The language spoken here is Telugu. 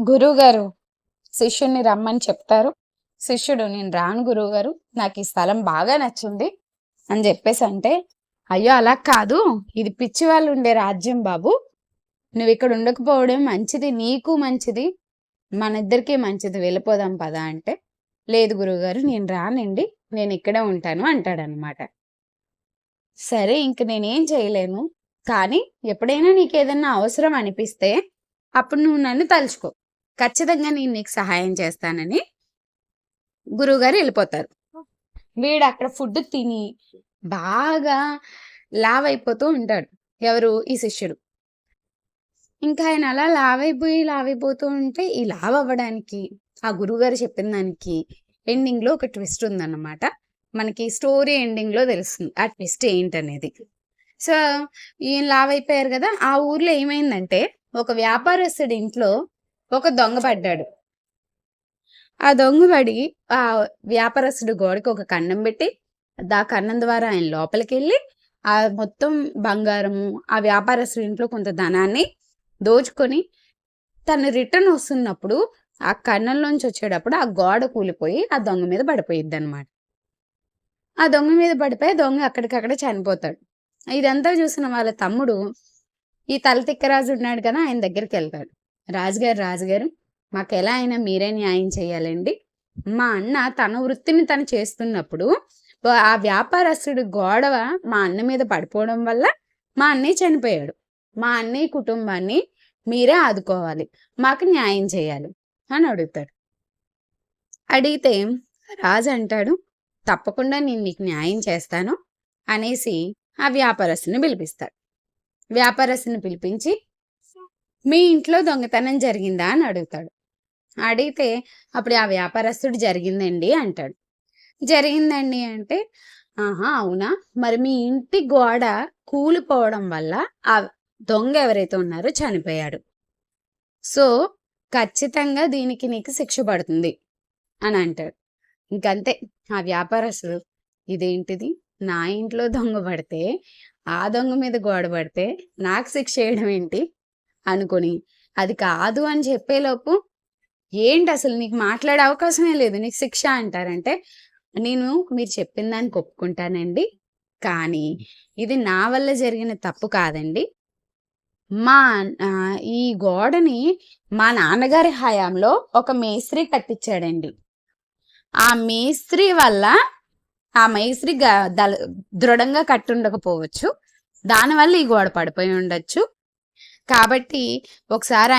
గురువుగారు శిష్యుడిని రమ్మని చెప్తారు. శిష్యుడు నేను రాను గురువు గారు నాకు ఈ స్థలం బాగా నచ్చింది అని చెప్పేసి అంటే అయ్యో అలా కాదు. ఇది పిచ్చి వాళ్ళు ఉండే రాజ్యం బాబు. నువ్వు ఇక్కడ ఉండకపోవడం మంచిది నీకు మంచిది. మన ఇద్దరికీ మంచిది. వెళ్ళిపోదాం పదా అంటే లేదు గురువుగారు నేను రానండి. నేను ఇక్కడే ఉంటాను అంటాడనమాట. సరే ఇంక నేనేం చేయలేను. కానీ ఎప్పుడైనా నీకు ఏదైనా అవసరం అనిపిస్తే అప్పుడు నువ్వు నన్ను తలుచుకో. ఖచ్చితంగా నేను నీకు సహాయం చేస్తానని గురువుగారు వెళ్ళిపోతారు. వీడు అక్కడ ఫుడ్ తిని బాగా లావ్ అయిపోతూ ఉంటాడు. ఎవరు? ఈ శిష్యుడు. ఇంకా ఆయన అలా లావ్ అయిపోయి లావ్ అయిపోతూ ఉంటే ఈ లావ్ అవ్వడానికి ఆ గురువుగారు చెప్పిన దానికి ఎండింగ్లో ఒక ట్విస్ట్ ఉందన్నమాట. మనకి స్టోరీ ఎండింగ్లో తెలుస్తుంది. ఆ ట్విస్ట్ ఏంటనేది. సో ఈయన లావ్ అయిపోయారు కదా ఆ ఊర్లో ఏమైందంటే ఒక వ్యాపారస్తుడి ఇంట్లో ఒక దొంగ పడ్డాడు. ఆ దొంగ పడి ఆ వ్యాపారస్తుడు గోడకి ఒక కన్నం పెట్టి దా కన్నం ద్వారా ఆయన లోపలికి వెళ్ళి ఆ మొత్తం బంగారము ఆ వ్యాపారస్తుడి ఇంట్లో కొంత ధనాన్ని దోచుకొని తను రిటర్న్ వస్తున్నప్పుడు ఆ కన్నంలోంచి వచ్చేటప్పుడు ఆ గోడ కూలిపోయి ఆ దొంగ మీద పడిపోయిద్ది అనమాట ఆ దొంగ మీద పడిపోయి దొంగ అక్కడికక్కడ చనిపోతాడు. ఇదంతా చూసిన వాళ్ళ తమ్ముడు ఈ తల తిక్కరాజు ఉన్నాడు కదా ఆయన దగ్గరికి వెళ్తాడు. రాజుగారు రాజుగారు మాకు ఎలా అయినా మీరే న్యాయం చేయాలండి. మా అన్న తన వృత్తిని తను చేస్తున్నప్పుడు ఆ వ్యాపారస్తుడు గోడవ మా అన్న మీద పడిపోవడం వల్ల మా అన్నయ్య చనిపోయాడు. మా అన్నయ్య కుటుంబాన్ని మీరే ఆదుకోవాలి మాకు న్యాయం చేయాలి అని అడుగుతాడు. అడిగితే రాజు అంటాడు తప్పకుండా నేను నీకు న్యాయం చేస్తాను అనేసి ఆ వ్యాపారస్తుని పిలిపిస్తాడు. వ్యాపారస్తుని పిలిపించి మీ ఇంట్లో దొంగతనం జరిగిందా? అని అడుగుతాడు. అడిగితే అప్పుడు ఆ వ్యాపారస్తుడు జరిగిందండి అంటాడు. జరిగిందండి అంటే ఆహా అవునా? మరి మీ ఇంటి గోడ కూలిపోవడం వల్ల ఆ దొంగ ఎవరైతే ఉన్నారో చనిపోయాడు. సో ఖచ్చితంగా దీనికి నీకు శిక్ష పడుతుంది అని అంటాడు. ఇంకంతే ఆ వ్యాపారస్తుడు ఇదేంటిది? నా ఇంట్లో దొంగ పడితే ఆ దొంగ మీద గోడ పడితే నాకు శిక్ష చేయడం ఏంటి? అనుకొని అది కాదు అని చెప్పేలోపు ఏంటి అసలు నీకు మాట్లాడే అవకాశమే లేదు నీకు శిక్ష అంటారంటే నేను మీరు చెప్పిన దానికి ఒప్పుకుంటానండి కానీ ఇది నా వల్ల జరిగిన తప్పు కాదండి. మా ఈ గోడని మా నాన్నగారి హయాంలో ఒక మేస్త్రి కట్టించాడండి. ఆ మేస్త్రి వల్ల ఆ మేస్త్రి దళ దృఢంగా కట్టుండకపోవచ్చు. దానివల్ల ఈ గోడ పడిపోయి ఉండొచ్చు. కాబట్టి ఒకసారి